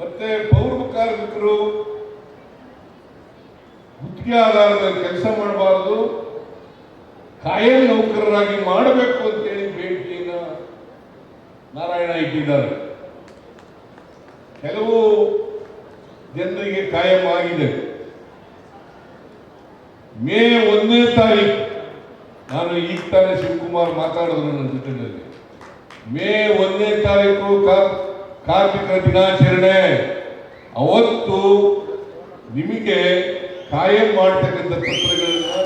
ಮತ್ತೆ ಪೌರ ಕಾರ್ಮಿಕರು ಗುತ್ತಿಗೆ ಆಧಾರದ ಕೆಲಸ ಮಾಡಬಾರದು. ಕಾಯಂ ನೌಕರರಾಗಿ ಮಾಡಬೇಕು ಅಂತೇಳಿ ಭೇಟಿಯನ್ನ ನಾರಾಯಣ ಇಟ್ಟಿದ್ದಾರೆ. ಕೆಲವು ಜನರಿಗೆ ಕಾಯಂ ಆಗಿದೆ. ಮೇ ಒಂದನೇ ತಾರೀಕು ನಾನು ಈಗ ತಾನೇ ಶಿವಕುಮಾರ್ ಮಾತಾಡಿದ್ರು ನನ್ನ ಜೊತೆಯಲ್ಲಿ. ಮೇ ಒಂದನೇ ತಾರೀಕು ಕಾರ್ಮಿಕರ ದಿನಾಚರಣೆ. ಅವತ್ತು ನಿಮಗೆ ಕಾಯಂ ಮಾಡತಕ್ಕಂಥ ಪತ್ರಗಳನ್ನು